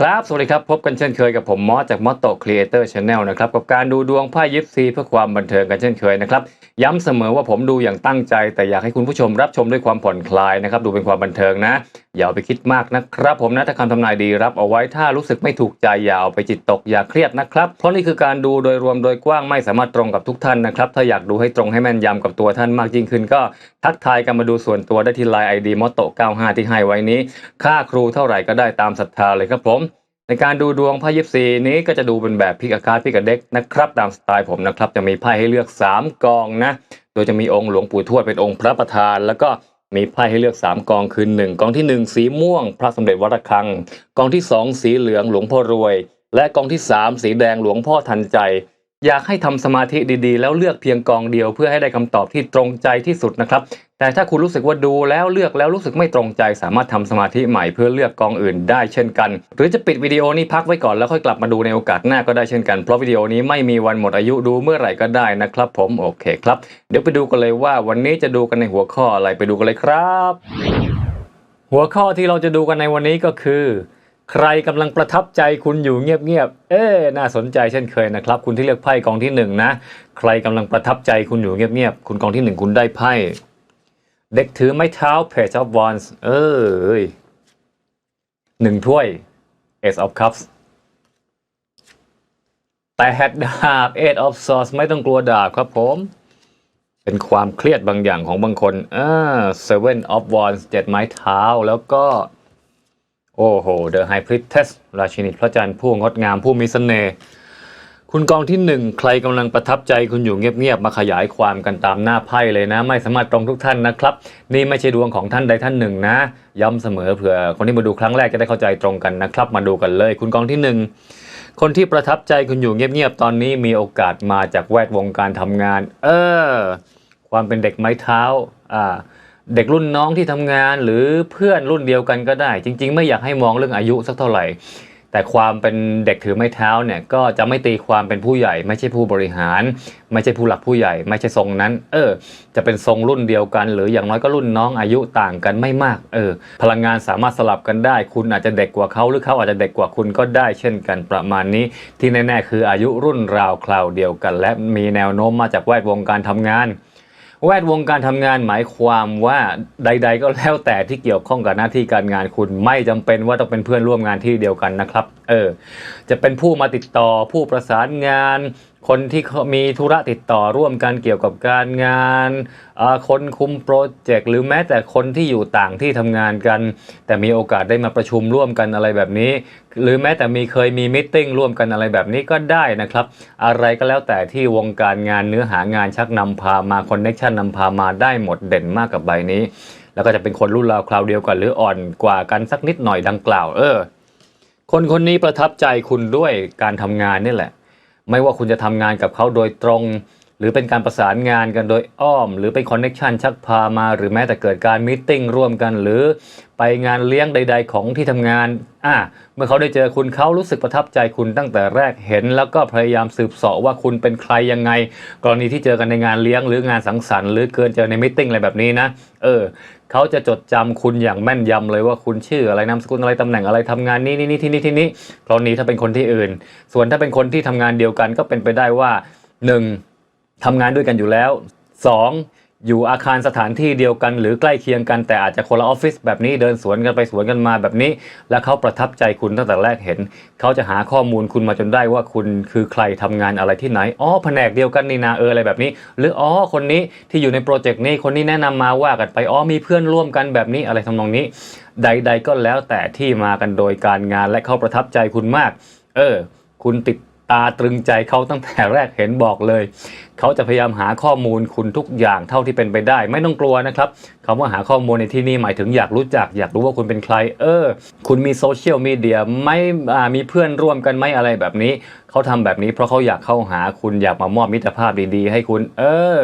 ครับ สวัสดีครับ พบกันเช่นเคยกับผมมอสจากมอสโตครีเอเตอร์ชาแนลนะครับ กับการดูดวงไพ่ยิปซีเพื่อความบันเทิงกันเช่นเคยนะครับ ย้ำเสมอว่าผมดูอย่างตั้งใจ แต่อยากให้คุณผู้ชมรับชมด้วยความผ่อนคลายนะครับ ดูเป็นความบันเทิงนะ อย่าไปคิดมากนะครับ ผมนะถ้าคำทำนายดีรับเอาไว้ถ้ารู้สึกไม่ถูกใจอย่าเอาไปจิตตกอย่าเครียดนะครับ เพราะนี่คือการดูโดยรวมโดยกว้างไม่สามารถตรงกับทุกท่านนะครับ ถ้าอยากดูให้ตรงให้แม่นยำกับตัวท่านมากยิ่งขึ้น ก็ทักทายกันมาดูส่วนตัวได้ที่ไลน์ไอดีมอตโต95ที่ให้ไว้นี้ ค่าครูเท่าไหร่ก็ได้ตามศรัทธาเลยครับผม ในการดูดวงไพ่ยิปซีนี้ก็จะดูเป็นแบบพิกอาคาพิกเด็กนะครับ ตามสไตล์ผมนะครับ จะมีไพ่ให้เลือก 3 กองนะ โดยจะมีองค์หลวงปู่ทวดเป็นองค์พระประธาน แล้วก็มีไพ่ให้เลือก 3 กองคือ 1 กองทีหนึ่1 สีม่วง พระสมเด็จวัดระฆัง กองที่ 2 สีเหลืองหลวงพ่อรวย และกองที่ 3 สีแดงหลวงพ่อทันใจ อยากให้ทำสมาธิดีๆ แล้วเลือกเพียงกองเดียวเพื่อให้ได้คำตอบที่ตรงใจที่สุดนะครับ แต่ถ้าคุณรู้สึกว่าดูแล้วเลือกแล้วรู้สึกไม่ตรงใจ สามารถทำสมาธิใหม่เพื่อเลือกกองอื่นได้เช่นกัน หรือจะปิดวิดีโอนี้พักไว้ก่อนแล้วค่อยกลับมาดูในโอกาสหน้าก็ได้เช่นกันเพราะวิดีโอนี้ไม่มีวันหมดอายุดูเมื่อไหร่ก็ได้นะครับ ผมโอเคครับ เดี๋ยวไปดูกันเลยว่าวันนี้จะดูกันในหัวข้ออะไรไปดูกันเลยครับ หัวข้อที่เราจะดูกันในวันนี้ก็คือ ใครกำลังประทับใจคุณอยู่เงียบๆ เอ๊น่าสนใจเช่นเคยนะครับ คุณที่เลือกไพ่กองที่หนึ่งนะ ใครกำลังประทับใจคุณอยู่เงียบๆ คุณกองที่หนึ่งคุณได้ไพ่ เด็กถือไม้เท้า Page of Wands เอ้ยหนึ่งถ้วย Ace of Cups แต่แฮดดาบ Eight of Swords ไม่ต้องกลัวดาบครับผม เป็นความเครียดบางอย่างของบางคนอ่า Seven of Wands เจ็ดไม้เท้าแล้วก็ โอ้โห The High Priestess ราชินีพระจันทร์ผู้งดงามผู้มีเสน่ห์คุณกองที่หนึ่งใครกำลังประทับใจคุณอยู่เงียบๆมาขยายความกันตามหน้าไพ่เลยนะ ไม่สามารถตรงทุกท่านนะครับ นี่ไม่ใช่ดวงของท่านใดท่านหนึ่งนะ ย้ำเสมอเผื่อคนที่มาดูครั้งแรกจะได้เข้าใจตรงกันนะครับ มาดูกันเลย คุณกองที่หนึ่งคนที่ประทับใจคุณอยู่เงียบๆตอนนี้มีโอกาสมาจากแวดวงการทำงาน เออ ความเป็นเด็กไม้เท้าอ่า เด็กรุ่นน้องที่ทำงานหรือเพื่อนรุ่นเดียวกันก็ได้ จริง ๆ ไม่อยากให้มองเรื่องอายุสักเท่าไหร่ แต่ความเป็นเด็กถือไม้เท้าเนี่ยก็จะไม่ตีความเป็นผู้ใหญ่ ไม่ใช่ผู้บริหาร ไม่ใช่ผู้หลักผู้ใหญ่ ไม่ใช่ทรงนั้น เออ จะเป็นทรงรุ่นเดียวกัน หรืออย่างน้อยก็รุ่นน้องอายุต่างกันไม่มากเออพลังงานสามารถสลับกันได้ คุณอาจจะเด็กกว่าเขาหรือเขาอาจจะเด็กกว่าคุณก็ได้ เช่นกันประมาณนี้ ที่แน่ๆคืออายุรุ่นราวคราวเดียวกัน และมีแนวโน้มมาจากแวดวงการทำงาน แวดวงการทำงานหมายความว่าใด ๆ ก็แล้วแต่ที่เกี่ยวข้องกับหน้าที่การงานคุณไม่จำเป็นว่าต้องเป็นเพื่อนร่วมงานที่เดียวกันนะครับ เออ จะเป็นผู้มาติดต่อผู้ประสานงาน คนที่มีธุระติดต่อร่วมกันเกี่ยวกับการงาน คนคุมโปรเจกต์หรือแม้แต่คนที่อยู่ต่างที่ทำงานกัน แต่มีโอกาสได้มาประชุมร่วมกันอะไรแบบนี้ หรือแม้แต่มีเคยมีมิ팅ร่วมกันอะไรแบบนี้ก็ได้นะครับ อะไรก็แล้วแต่ที่วงการงานเนื้อหางานชักนำพามาคอนเน็ชันนำพามาได้หมดเด่นมากกับใบนี้ แล้วก็จะเป็นคนรุ่นราวคราวเดียวกันหรืออ่อนกว่ากันสักนิดหน่อยดังกล่าว เออ คนคนนี้ประทับใจคุณด้วยการทำงานนี่แหละ ไม่ว่าคุณจะทำงานกับเขาโดยตรง หรือเป็นการประสานงานกันโดยอ้อม หรือเป็นคอนเน็ชันชักพามา หรือแม้แต่เกิดการมิ팅ร่วมกัน หรือไปงานเลี้ยงใด ๆ ของที่ทำงานอะเมื่อเขาได้เจอคุณเขารู้สึกประทับใจคุณตั้งแต่แรกเห็น แล้วก็พยายามสืบเสาะว่าคุณเป็นใครยังไง กรณีที่เจอกันในงานเลี้ยงหรืองานสังสรรค์หรือเกินเจอในมิ팅อะไรแบบนี้นะเออเขาจะจดจำคุณอย่างแม่นยำเลยว่าคุณชื่ออะไรนามสกุลอะไรตำแหน่งอะไรทำงานนี้นี่นี่ที่นี่ที่นี่กรณีถ้าเป็นคนที่อื่น ส่วนถ้าเป็นคนที่ทำงานเดียวกันก็เป็นไปได้ว่า 1. ทำงานด้วยกันอยู่แล้ว 2. อยู่อาคารสถานที่เดียวกัน หรือใกล้เคียงกันแต่อาจจะคนละออฟฟิศแบบนี้เดินสวนกันไปสวนกันมาแบบนี้ แล้วเขาประทับใจคุณตั้งแต่แรกเห็น เขาจะหาข้อมูลคุณมาจนได้ว่าคุณคือใครทำงานอะไรที่ไหนอ๋อแผนกเดียวกันนี่นาเอออะไรแบบนี้ หรืออ๋อคนนี้ที่อยู่ในโปรเจกต์นี้คนนี้แนะนำมาว่ากันไปอ๋อมีเพื่อนร่วมกันแบบนี้อะไรทำนองนี้ ใด ๆ ก็แล้วแต่ที่มากันโดยการงานและเขาประทับใจคุณมาก เออ คุณติด ตาตรึงใจเขาตั้งแต่แรกเห็นบอกเลย เขาจะพยายามหาข้อมูลคุณทุกอย่างเท่าที่เป็นไปได้ ไม่ต้องกลัวนะครับคำว่าหาข้อมูลในที่นี้หมายถึงอยากรู้จัก อยากรู้ว่าคุณเป็นใคร เออ คุณมีโซเชียลมีเดียไม่มีเพื่อนร่วมกันไหมอะไรแบบนี้ เขาทำแบบนี้เพราะเขาอยากเข้าหาคุณอยากมามอบมิตรภาพดีๆ ให้คุณ เออ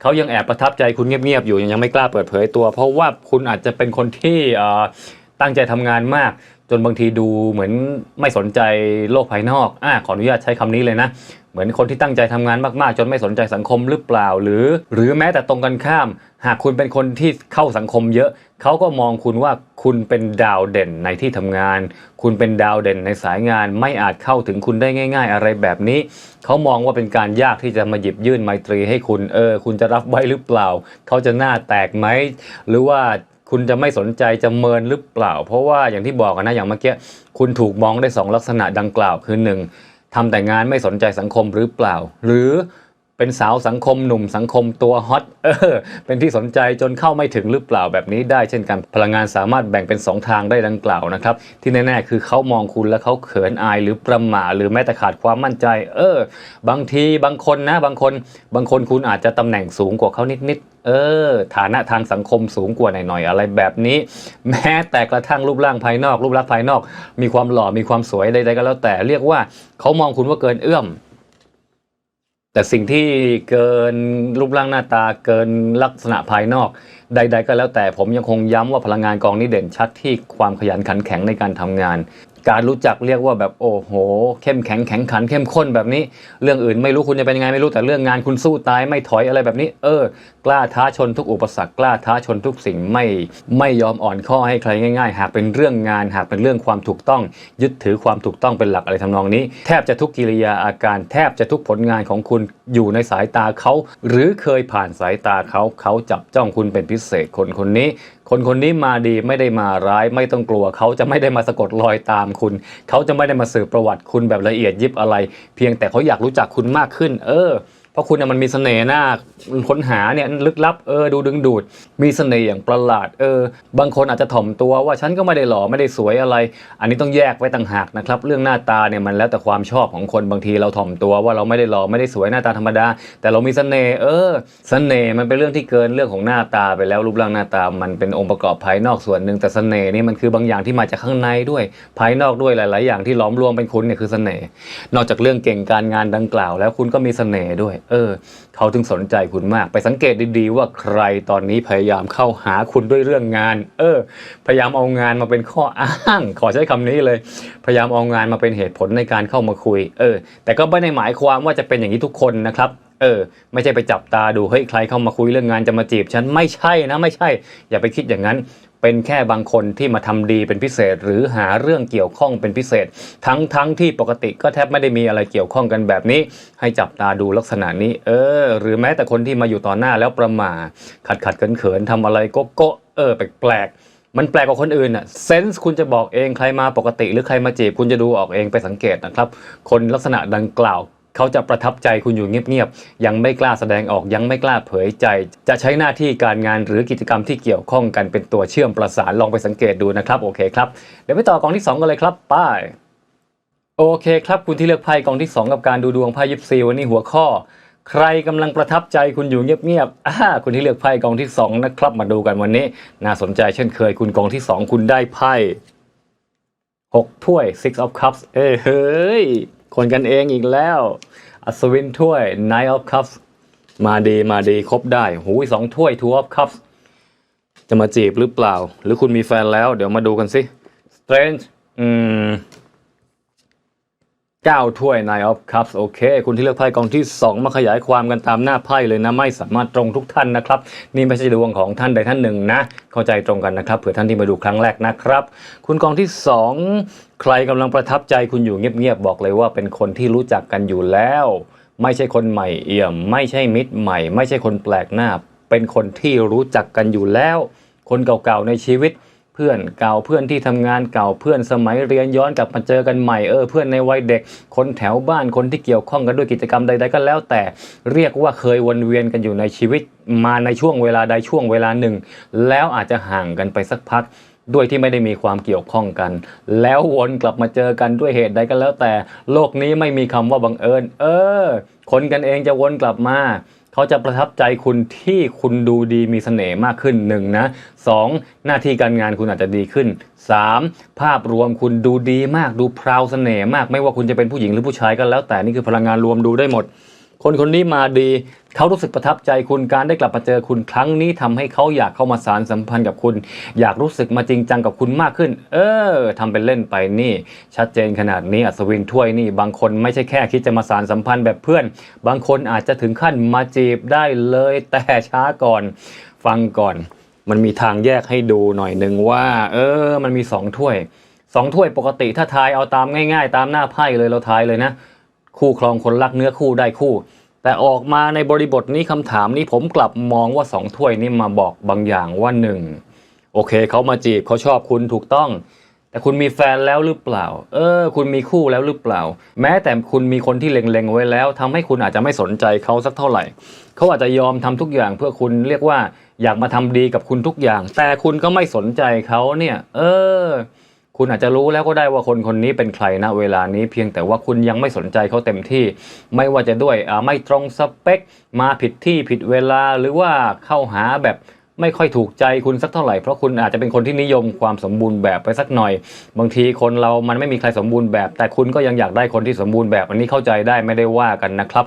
เขายังแอบประทับใจคุณเงียบๆอยู่ยังไม่กล้าเปิดเผยตัว เพราะว่าคุณอาจจะเป็นคนที่อ่อ ตั้งใจทำงานมาก จนบางทีดูเหมือนไม่สนใจโลกภายนอกอ่าขออนุญาตใช้คำนี้เลยนะ เหมือนคนที่ตั้งใจทำงานมากๆ จนไม่สนใจสังคมหรือเปล่า หรือ หรือแม้แต่ตรงกันข้าม หากคุณเป็นคนที่เข้าสังคมเยอะเขาก็มองคุณว่าคุณเป็นดาวเด่นในที่ทำงาน คุณเป็นดาวเด่นในสายงาน ไม่อาจเข้าถึงคุณได้ง่าย ๆ อะไรแบบนี้เขามองว่าเป็นการยากที่จะมาหยิบยื่นไมตรีให้คุณเออ คุณจะรับไว้หรือเปล่าเขาจะหน้าแตกไหมหรือว่า คุณจะไม่สนใจจะเมินหรือเปล่า เพราะว่าอย่างที่บอกกันนะอย่างเมื่อกี้คุณถูกมองได้สองลักษณะดังกล่าวคือหนึ่งทำแต่งานไม่สนใจสังคมหรือเปล่า หรือเป็นสาวสังคมหนุ่มสังคมตัวฮอตเออเป็นที่สนใจจนเข้าไม่ถึงหรือเปล่าแบบนี้ได้เช่นกันพลังงานสามารถแบ่งเป็น 2 ทางได้ดังกล่าวนะครับ ที่แน่ๆคือเขามองคุณแล้วเขาเขินอายหรือประหม่าหรือแม้แต่ขาดความมั่นใจ เออ บางทีบางคนนะ บางคน บางคนคุณอาจจะตำแหน่งสูงกว่าเขานิดๆ เออ ฐานะทางสังคมสูงกว่าหน่อยๆอะไรแบบนี้ แม้แต่กระทั่งรูปร่างภายนอก รูปลักษณ์ภายนอก มีความหล่อมีความสวยใดๆก็แล้วแต่เรียกว่าเขามองคุณว่าเกินเอื้อม แต่สิ่งที่เกินรูปร่างหน้าตาเกินลักษณะภายนอก ใด ๆ ก็แล้วแต่ผมยังคงย้ำว่าพลังงานกองนี้เด่นชัดที่ความขยันขันแข็งในการทำงาน การรู้จักเรียกว่าแบบโอ้โห เข้มแข็งแข็งขันเข้มข้นแบบนี้ เรื่องอื่นไม่รู้คุณจะเป็นยังไงไม่รู้แต่เรื่องงานคุณสู้ตายไม่ถอยอะไรแบบนี้ เออ กล้าท้าชนทุกอุปสรรคกล้าท้าชนทุกสิ่งไม่ไม่ยอมอ่อนข้อให้ใครง่าย ๆ หากเป็นเรื่องงานหากเป็นเรื่องความถูกต้อง ยึดถือความถูกต้องเป็นหลักอะไรทำนองนี้ แทบจะทุกกิริยาอาการแทบจะทุกผลงานของคุณอยู่ในสายตาเขาหรือเคยผ่านสายตาเขาเขาจับจ้องคุณเป็นพิเศษคนคนนี้ คนคนนี้มาดีไม่ได้มาร้ายไม่ต้องกลัว เขาจะไม่ได้มาสะกดรอยตามคุณ เขาจะไม่ได้มาสืบประวัติคุณแบบละเอียดยิบอะไร เพียงแต่เขาอยากรู้จักคุณมากขึ้น เออ ราะคุณน่ะมันมีเสน่ห์หน้าค้นหาเนี่ยลึกลับเออดูดึงดูด มีเสน่ห์อย่างประหลาดเออ บางคนอาจจะถ่อมตัวว่าฉันก็ไม่ได้หล่อไม่ได้สวยอะไร อันนี้ต้องแยกไว้ต่างหากนะครับ เรื่องหน้าตาเนี่ยมันแล้วแต่ความชอบของคนบางทีเราถ่อมตัวว่าเราไม่ได้หล่อไม่ได้สวยหน้าตาธรรมดา แต่เรามีเสน่ห์เออเสน่ห์มันเป็นเรื่องที่เกินเรื่องของหน้าตาไปแล้วรูปร่างหน้าตา มันเป็นองค์ประกอบภายนอกส่วนหนึ่งแต่เสน่ห์นี่มันคือบางอย่างที่มาจากข้างในด้วย ภายนอกด้วยหลาย ๆ อย่างที่ล้อมรวมเป็นคุณเนี่ยคือเสน่ห์นอกจากเรื่องเก่งการงานดังกล่าว แล้วคุณก็มีเสน่ห์ด้วยเออ เขาถึงสนใจคุณมาก ไปสังเกตดีๆ ว่าใครตอนนี้พยายามเข้าหาคุณด้วยเรื่องงาน เออ พยายามเอางานมาเป็นข้ออ้าง ขอใช้คำนี้เลย พยายามเอางานมาเป็นเหตุผลในการเข้ามาคุย เออ แต่ก็ไม่ได้หมายความว่าจะเป็นอย่างนี้ทุกคนนะครับเออไม่ใช่ไปจับตาดูเฮ้ยใครเข้ามาคุยเรื่องงานจะมาจีบฉันไม่ใช่นะไม่ใช่ อย่าไปคิดอย่างนั้น เป็นแค่บางคนที่มาทำดีเป็นพิเศษ หรือหาเรื่องเกี่ยวข้องเป็นพิเศษ ทั้งทั้งที่ปกติก็แทบไม่ได้มีอะไรเกี่ยวข้องกันแบบนี้ ให้จับตาดูลักษณะนี้ เออ หรือแม้แต่คนที่มาอยู่ต่อหน้าแล้วประมาขัดขัดเขินเขินทำอะไรโกโก้เออแปลกมันแปลกกว่าคนอื่นอะเซนส์คุณจะบอกเองใครมาปกติ หรือใครมาจีบคุณจะดูออกเองไปสังเกตนะครับ คนลักษณะดังกล่าว เขาจะประทับใจคุณอยู่เงียบๆยังไม่กล้าแสดงออกยังไม่กล้าเผยใจ จะใช้หน้าที่การงานหรือกิจกรรมที่เกี่ยวข้องกันเป็นตัวเชื่อมประสานลองไปสังเกตดูนะครับโอเคครับเดี๋ยวไปต่อกองที่ 2 กันเลยครับป้ายโอเคครับคุณที่เลือกไพ่กองที่ 2 กับการดูดวงไพ่ยิปซีวันนี้หัวข้อ ใครกำลังประทับใจคุณอยู่เงียบๆอ่าคุณที่เลือกไพ่กองที่ 2 นะครับ มาดูกันวันนี้ น่าสนใจเช่นเคยคุณกองที่ 2 คุณได้ไพ่หกถ้วย six of cups เอ้เฮ้ย คนกันเองอีกแล้ว อัศวินถ้วย nine of cups มาดีมาดีครบได้หูสองถ้วย two of cups จะมาจีบหรือเปล่า หรือคุณมีแฟนแล้ว เดี๋ยวมาดูกันสิ strange อืม เก้าถ้วย nine of cups โอเค คุณที่เลือกไพ่กองที่ 2 มาขยายความกันตามหน้าไพ่เลยนะ ไม่สามารถตรงทุกท่านนะครับ นี่ไม่ใช่ดวงของท่านใดท่านหนึ่งนะ เข้าใจตรงกันนะครับ เผื่อท่านที่มาดูครั้งแรกนะครับ คุณกองที่ 2 ใครกำลังประทับใจคุณอยู่เงียบๆบอกเลยว่าเป็นคนที่รู้จักกันอยู่แล้ว ไม่ใช่คนใหม่เอี่ยม ไม่ใช่มิตรใหม่ ไม่ใช่คนแปลกหน้า เป็นคนที่รู้จักกันอยู่แล้ว คนเก่าๆในชีวิต พื่อนเก่าเพื่อนที่ทำงานเก่าเพื่อนสมัยเรียนย้อนกลับมาเจอกันใหม่เออเพื่อนในวัยเด็ก คนแถวบ้านคนที่เกี่ยวข้องกันด้วยกิจกรรมใดๆก็แล้ว แต่เรียกว่าเคยวนเวียนกันอยู่ในชีวิต มาในช่วงเวลาใดช่วงเวลาหนึ่ง แล้วอาจจะห่างกันไปสักพักด้วยที่ไม่ได้มีความเกี่ยวข้องกัน แล้ววนกลับมาเจอกันด้วยเหตุใดก็แล้วแต่ โลกนี้ไม่มีคำว่าบังเอิญ เออ คนกันเองจะวนกลับมา เขาจะประทับใจคุณที่คุณดูดีมีเสน่ห์มากขึ้นหนึ่งนะสองหน้าที่การงานคุณอาจจะดีขึ้นสามภาพรวมคุณดูดีมากดูพราวเสน่ห์มาก ไม่ว่าคุณจะเป็นผู้หญิงหรือผู้ชายก็แล้วแต่นี่คือพลังงานรวมดูได้หมด คนคนนี้มาดี เขารู้สึกประทับใจคุณการได้กลับมาเจอคุณครั้งนี้ทำให้เขาอยากเข้ามาสารสัมพันธ์กับคุณ อยากรู้สึกมาจริงจังกับคุณมากขึ้น เออทำเป็นเล่นไปนี่ ชัดเจนขนาดนี้อัศวินถ้วยนี่ บางคนไม่ใช่แค่คิดจะมาสารสัมพันธ์แบบเพื่อน บางคนอาจจะถึงขั้นมาจีบได้เลยแต่ช้าก่อน ฟังก่อน มันมีทางแยกให้ดูหน่อยหนึ่งว่า เออ มันมีสองถ้วยสองถ้วยปกติถ้าทายเอาตามง่าย ๆ ตามหน้าไพ่เลยเราทายเลยนะ คู่ครองคนรักเนื้อคู่ได้คู่ แต่ออกมาในบริบทนี้คำถามนี้ผมกลับมองว่าสองถ้วยนี้มาบอกบางอย่างว่าหนึ่งโอเคเขามาจีบเขาชอบคุณถูกต้อง แต่คุณมีแฟนแล้วหรือเปล่า เออ คุณมีคู่แล้วหรือเปล่า แม้แต่คุณมีคนที่เล็งๆไว้แล้วทำให้คุณอาจจะไม่สนใจเขาสักเท่าไหร่ เขาอาจจะยอมทำทุกอย่างเพื่อคุณเรียกว่าอยากมาทำดีกับคุณทุกอย่าง แต่คุณก็ไม่สนใจเขาเนี่ย เออ คุณอาจจะรู้แล้วก็ได้ว่าคนคนนี้เป็นใครนะเวลานี้เพียงแต่ว่าคุณยังไม่สนใจเขาเต็มที่ ไม่ว่าจะด้วยไม่ตรงสเปค มาผิดที่ผิดเวลาหรือว่าเข้าหาแบบ ไม่ค่อยถูกใจคุณสักเท่าไหร่เพราะคุณอาจจะเป็นคนที่นิยมความสมบูรณ์แบบไปสักหน่อย บางทีคนเรามันไม่มีใครสมบูรณ์แบบ แต่คุณก็ยังอยากได้คนที่สมบูรณ์แบบอันนี้เข้าใจได้ไม่ได้ว่ากันนะครับ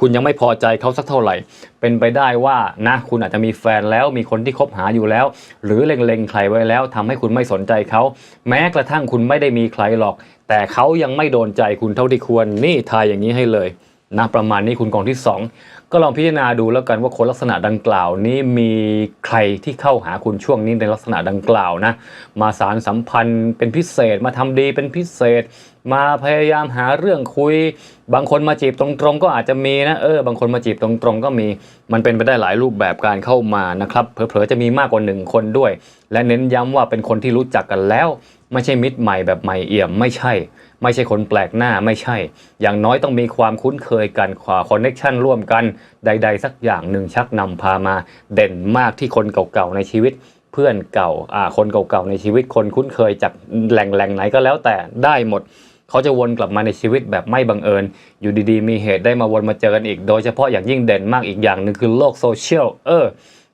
คุณยังไม่พอใจเขาสักเท่าไหร่ เป็นไปได้ว่านะคุณอาจจะมีแฟนแล้วมีคนที่คบหาอยู่แล้ว หรือเล็งๆใครไว้แล้วทำให้คุณไม่สนใจเขาแม้กระทั่งคุณไม่ได้มีใครหรอก แต่เขายังไม่โดนใจคุณเท่าที่ควรนี่ทายอย่างนี้ให้เลยนะประมาณนี้คุณกองที่สอง ก็ลองพิจารณาดูแล้วกันว่าคนลักษณะดังกล่าวนี้มีใครที่เข้าหาคุณช่วงนี้ในลักษณะดังกล่าวนะ มาสารสัมพันธ์เป็นพิเศษมาทำดีเป็นพิเศษ มาพยายามหาเรื่องคุย บางคนมาจีบตรงๆ ก็อาจจะมีนะเออบางคนมาจีบตรงๆ ก็มีมันเป็นไปได้หลายรูปแบบการเข้ามานะครับเผลอๆจะมีมากกว่าหนึ่งคนด้วย และเน้นย้ำว่าเป็นคนที่รู้จักกันแล้ว ไม่ใช่มิตรใหม่แบบใหม่เอี่ยมไม่ใช่ ไม่ใช่คนแปลกหน้าไม่ใช่ อย่างน้อยต้องมีความคุ้นเคยกันขวาคอนเน็ชันร่วมกันใด ๆ สักอย่างหนึ่งชักนำพามาเด่นมากที่คนเก่าๆในชีวิตเพื่อนเก่าอ่าคนเก่าๆในชีวิตคนคุ้นเคยจากแหล่งแหล่งไหนก็แล้วแต่ได้หมดเขาจะวนกลับมาในชีวิตแบบไม่บังเอิญ อยู่ดีๆ มีเหตุได้มาวนมาเจอกันอีก โดยเฉพาะอย่างยิ่งเด่นมากอีกอย่างหนึ่งคือโลกโซเชียลเออ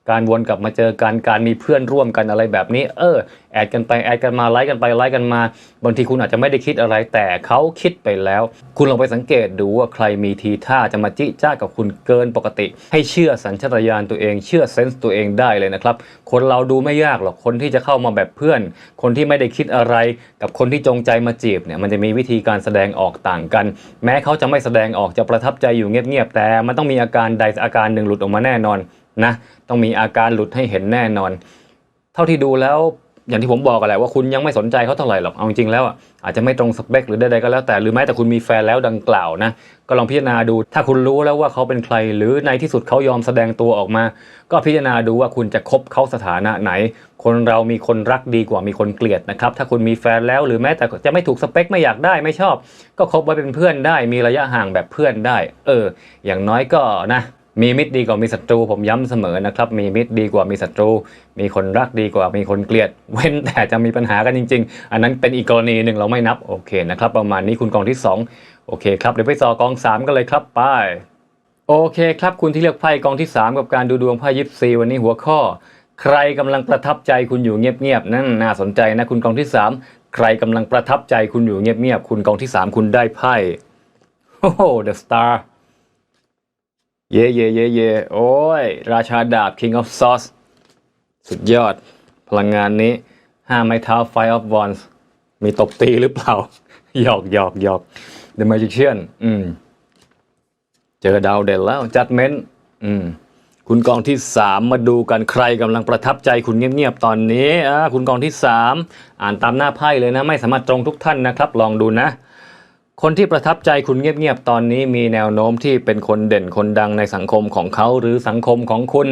การวนกลับมาเจอกันการมีเพื่อนร่วมกันอะไรแบบนี้ เออ แอดกันไปแอดกันมาไลค์กันไปไลค์กันมา บางทีคุณอาจจะไม่ได้คิดอะไรแต่เขาคิดไปแล้ว คุณลองไปสังเกตดูว่าใครมีทีท่าจะมาจิจ้ากับคุณเกินปกติ ให้เชื่อสัญชาตญาณตัวเอง เชื่อเซนส์ตัวเองได้เลยนะครับ คนเราดูไม่ยากหรอกคนที่จะเข้ามาแบบเพื่อน คนที่ไม่ได้คิดอะไร กับคนที่จงใจมาจีบเนี่ยมันจะมีวิธีการแสดงออกต่างกัน แม้เขาจะไม่แสดงออกจะประทับใจอยู่เงียบๆแต่มันต้องมีอาการใดอาการหนึ่งหลุดออกมาแน่นอน นะต้องมีอาการหลุดให้เห็นแน่นอน เท่าที่ดูแล้วอย่างที่ผมบอกกันแหละว่าคุณยังไม่สนใจเขาเท่าไหร่หรอกเอาจริงๆแล้วอะอาจจะไม่ตรงสเปคหรือใดๆก็แล้วแต่หรือแม้แต่คุณมีแฟนแล้วดังกล่าวนะก็ลองพิจารณาดู ถ้าคุณรู้แล้วว่าเขาเป็นใคร หรือในที่สุดเขายอมแสดงตัวออกมา ก็พิจารณาดูว่าคุณจะคบเขาสถานะไหน คนเรามีคนรักดีกว่ามีคนเกลียดนะครับถ้าคุณมีแฟนแล้วหรือแม้แต่จะไม่ถูกสเปคไม่อยากได้ไม่ชอบ ก็คบไว้เป็นเพื่อนได้ มีระยะห่างแบบเพื่อนได้ เออ อย่างน้อยก็นะ มีมิตรดีกว่ามีศัตรูผมย้ำเสมอนะครับ มีมิตรดีกว่ามีศัตรู มีคนรักดีกว่ามีคนเกลียด เว้นแต่จะมีปัญหากันจริง ๆ อันนั้นเป็นอีกกรณีหนึ่งเราไม่นับโอเคนะครับประมาณนี้คุณกองที่ 2 โอเคครับเดี๋ยวไปต่อกอง 3 กันเลยครับไปโอเคครับคุณที่เลือกไพ่กองที่ 3 กับการดูดวงไพ่ยิปซีวันนี้หัวข้อ ใครกำลังประทับใจคุณอยู่เงียบๆนั่นน่าสนใจนะคุณกองที่ 3 ใครกำลังประทับใจคุณอยู่เงียบๆคุณกองที่ 3 คุณได้ไพ่โอ้โห the star เย่เย่เย่เย่โอ้ย ราชาดาบ King of Swords สุดยอด พลังงานนี้ห้าไม้เท้า Five of Wands มีตบตีหรือเปล่า หยอกหยอกหยอก The Magician อืม เจอดาวเด่นแล้ว Judgment อืม คุณกองที่3มมาดูกันใครกำลังประทับใจคุณเงียบๆตอนนี้อ่าคุณกองที่3อ่านตามหน้าไพ่เลยนะ ไม่สามารถตรงทุกท่านนะครับ ลองดูนะ คนที่ประทับใจคุณเงียบๆ ตอนนี้มีแนวโน้มที่เป็นคนเด่นคนดังในสังคมของเขาหรือสังคมของคุณ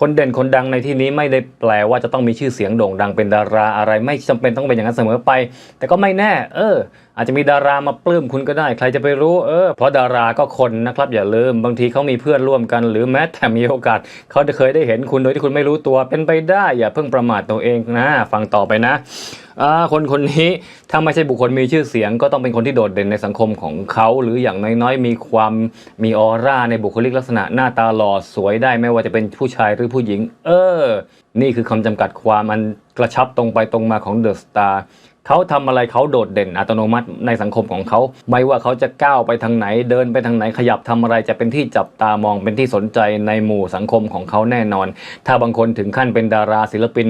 คนเด่นคนดังในที่นี้ไม่ได้แปลว่าจะต้องมีชื่อเสียงโด่งดังเป็นดาราอะไรไม่จำเป็นต้องเป็นอย่างนั้นเสมอไป แต่ก็ไม่แน่ เออ อาจจะมีดารามาปลื้มคุณก็ได้ ใครจะไปรู้เออเพราะดาราก็คนนะครับอย่าลืมบางทีเขามีเพื่อนร่วมกัน หรือแม้แต่มีโอกาสเขาจะเคยได้เห็นคุณโดยที่คุณไม่รู้ตัวเป็นไปได้ อย่าเพิ่งประมาทตัวเองนะ ฟังต่อไปนะคนคนนี้ถ้าไม่ใช่บุคคลมีชื่อเสียง ก็ต้องเป็นคนที่โดดเด่นในสังคมของเขาหรืออย่างน้อยๆ มีความมีออร่าในบุคลิกลักษณะหน้าตาหล่อสวยได้ไม่ว่าจะเป็นผู้ชายหรือผู้หญิง เออ นี่คือคำจำกัดความอันกระชับตรงไปตรงมาของเดอะสตาร์ เขาทำอะไรเขาโดดเด่นอัตโนมัติในสังคมของเขา ไม่ว่าเขาจะก้าวไปทางไหน เดินไปทางไหนขยับทำอะไรจะเป็นที่จับตามองเป็นที่สนใจในหมู่สังคมของเขาแน่นอน ถ้าบางคนถึงขั้นเป็นดาราศิลปิน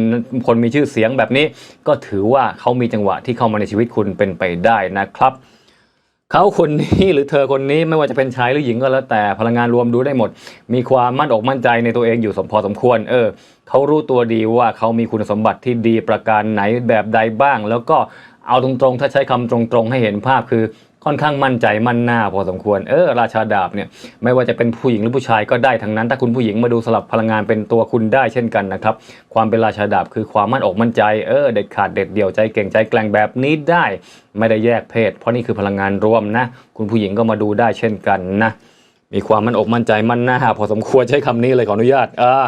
คนมีชื่อเสียงแบบนี้ ก็ถือว่าเขามีจังหวะที่เข้ามาในชีวิตคุณเป็นไปได้นะครับ เขาคนนี้หรือเธอคนนี้ไม่ว่าจะเป็นชายหรือหญิงก็แล้วแต่พลังงานรวมดูได้หมด มีความมั่นอกมั่นใจในตัวเองอยู่สมพอสมควร เออเขารู้ตัวดีว่าเขามีคุณสมบัติที่ดีประการไหนแบบใดบ้าง แล้วก็เอาตรงๆ ถ้าใช้คำตรงๆ ให้เห็นภาพคือ ค่อนข้างมั่นใจมั่นหน้าพอสมควร เออราชาดาบเนี่ยไม่ว่าจะเป็นผู้หญิงหรือผู้ชายก็ได้ทั้งนั้น ถ้าคุณผู้หญิงมาดูสลับพลังงานเป็นตัวคุณได้เช่นกันนะครับ ความเป็นราชาดาบคือความมั่นอกมั่นใจ เออเด็ดขาดเด็ดเดี่ยวใจเก่งใจแกร่งแบบนี้ได้ ไม่ได้แยกเพศ เพราะนี่คือพลังงานรวมนะ คุณผู้หญิงก็มาดูได้เช่นกันนะ มีความมั่นอกมั่นใจมั่นหน้าพอสมควรใช้คำนี้เลยขออนุญาตอ่า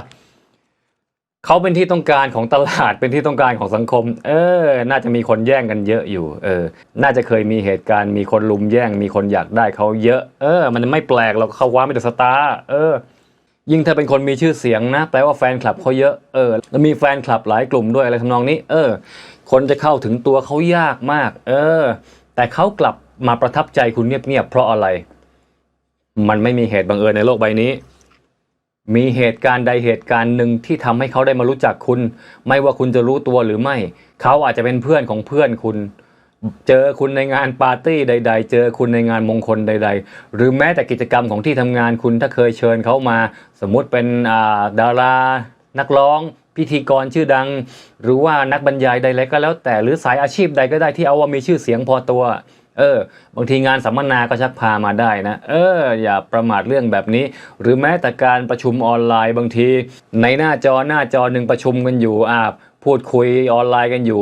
เขาเป็นที่ต้องการของตลาดเป็นที่ต้องการของสังคม เออ น่าจะมีคนแย่งกันเยอะอยู่ เออ น่าจะเคยมีเหตุการณ์มีคนลุมแย่งมีคนอยากได้เขาเยอะ เออ มันไม่แปลกเราเขาว้าไม่แต่สตาร์เออ ยิ่งถ้าเป็นคนมีชื่อเสียงนะ แปลว่าแฟนคลับเขาเยอะ เออ แล้วมีแฟนคลับหลายกลุ่มด้วยอะไรทำนองนี้ เออ คนจะเข้าถึงตัวเขายากมาก เออ แต่เขากลับมาประทับใจคุณเงียบๆเพราะอะไร มันไม่มีเหตุบังเอิญในโลกใบนี้ มีเหตุการณ์ใดเหตุการณ์หนึ่งที่ทำให้เขาได้มารู้จักคุณ ไม่ว่าคุณจะรู้ตัวหรือไม่ เขาอาจจะเป็นเพื่อนของเพื่อนคุณ เจอคุณในงานปาร์ตี้ใด ๆ เจอคุณในงานมงคลใด ๆ หรือแม้แต่กิจกรรมของที่ทำงานคุณถ้าเคยเชิญเขามา สมมุติเป็นาดารานักร้องพิธีกรชื่อดัง หรือว่านักบรรยายใดๆก็แล้วแต่หรือสายอาชีพใดก็ได้ที่เอาว่ามีชื่อเสียงพอตัว เออบางทีงานสัมมนาก็ชักพามาได้นะ เออ อย่าประมาทเรื่องแบบนี้ หรือแม้แต่การประชุมออนไลน์บางที ในหน้าจอหน้าจอหนึ่งประชุมกันอยู่อ่าพูดคุยออนไลน์กันอยู่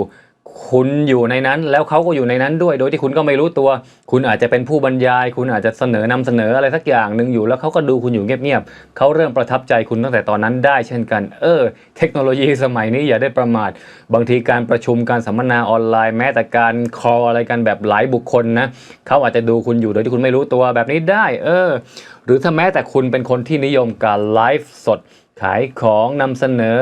คุณอยู่ในนั้นแล้วเขาก็อยู่ในนั้นด้วย โดยที่คุณก็ไม่รู้ตัว คุณอาจจะเป็นผู้บรรยาย คุณอาจจะเสนอนำเสนออะไรสักอย่างหนึ่งอยู่แล้วเขาก็ดูคุณอยู่เงียบๆเขาเริ่มประทับใจคุณตั้งแต่ตอนนั้นได้เช่นกัน เออ เทคโนโลยีสมัยนี้อย่าได้ประมาท บางทีการประชุมการสัมมนาออนไลน์ แม้แต่การคออะไรกันแบบหลายบุคคลนะเขาอาจจะดูคุณอยู่โดยที่คุณไม่รู้ตัวแบบนี้ได้ เออ หรือถ้าแม้แต่คุณเป็นคนที่นิยมการไลฟ์สดขายของนำเสนอ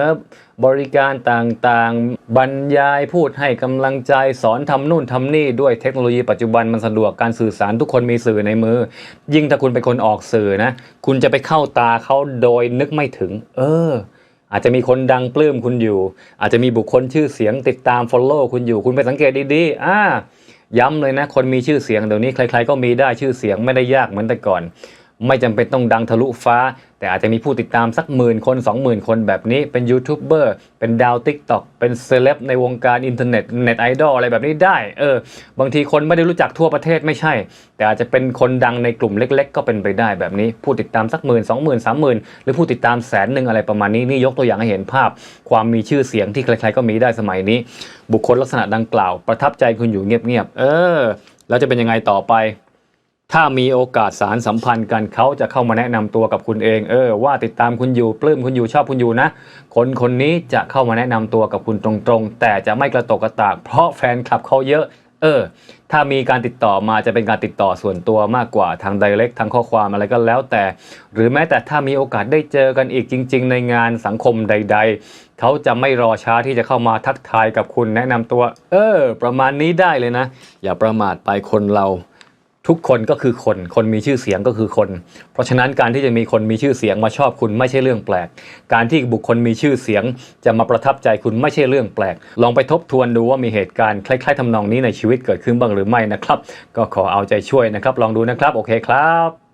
บริการต่างๆ บรรยายพูดให้กำลังใจสอนทำนู่นทำนี่ด้วยเทคโนโลยีปัจจุบันมันสะดวกการสื่อสารทุกคนมีสื่อในมือ ยิ่งถ้าคุณเป็นคนออกสื่อนะ คุณจะไปเข้าตาเขาโดยนึกไม่ถึง เออ อาจจะมีคนดังปลื้มคุณอยู่ อาจจะมีบุคคลชื่อเสียงติดตาม Follow คุณอยู่คุณไปสังเกตดีๆอ่าย้ำเลยนะ คนมีชื่อเสียงเดี๋ยวนี้ใคร ๆ ก็มีได้ชื่อเสียงไม่ได้ยากเหมือนแต่ก่อน ไม่จำเป็นต้องดังทะลุฟ้า แต่อาจจะมีผู้ติดตามสักหมื่นคน 20,000 คนแบบนี้เป็นยูทูบเบอร์เป็นดาวติ๊กต็อกเป็นเซเลบในวงการอินเทอร์เน็ตเน็ตไอดอลอะไรแบบนี้ได้เออบางทีคนไม่ได้รู้จักทั่วประเทศไม่ใช่ แต่อาจจะเป็นคนดังในกลุ่มเล็ก ๆ ก็เป็นไปได้แบบนี้ ผู้ติดตามสักหมื่นสองหมื่นสามหมื่นหรือผู้ติดตามแสนหนึ่งอะไรประมาณนี้นี่ยกตัวอย่างให้เห็นภาพ ความมีชื่อเสียงที่ใครๆก็มีได้สมัยนี้ บุคคลลักษณะดังกล่าว ประทับใจคุณอยู่เงียบๆเออแล้วจะเป็นยังไงต่อไป ถ้ามีโอกาสสารสัมพันธ์กันเขาจะเข้ามาแนะนำตัวกับคุณเองเออว่าติดตามคุณอยู่ปลื้มคุณอยู่ชอบคุณอยู่นะ คนคนนี้จะเข้ามาแนะนำตัวกับคุณตรงๆ แต่จะไม่กระตกกระตาก เพราะแฟนคลับเขาเยอะ เออ ถ้ามีการติดต่อมาจะเป็นการติดต่อส่วนตัวมากกว่าทาง direct ทางข้อความอะไรก็แล้วแต่ หรือแม้แต่ถ้ามีโอกาสได้เจอกันอีกจริง ๆ ในงานสังคมใด ๆ เขาจะไม่รอช้าที่จะเข้ามาทักทายกับคุณแนะนำตัว เออ ประมาณนี้ได้เลยนะ อย่าประมาทไปคนเรา ทุกคนก็คือคน คนมีชื่อเสียงก็คือคน เพราะฉะนั้นการที่จะมีคนมีชื่อเสียงมาชอบคุณไม่ใช่เรื่องแปลก การที่บุคคลมีชื่อเสียง จะมาประทับใจคุณไม่ใช่เรื่องแปลก ลองไปทบทวนดูว่ามีเหตุการณ์คล้ายๆทำนองนี้ในชีวิตเกิดขึ้นบ้างหรือไม่นะครับ ก็ขอเอาใจช่วยนะครับ ลองดูนะครับ โอเคครับ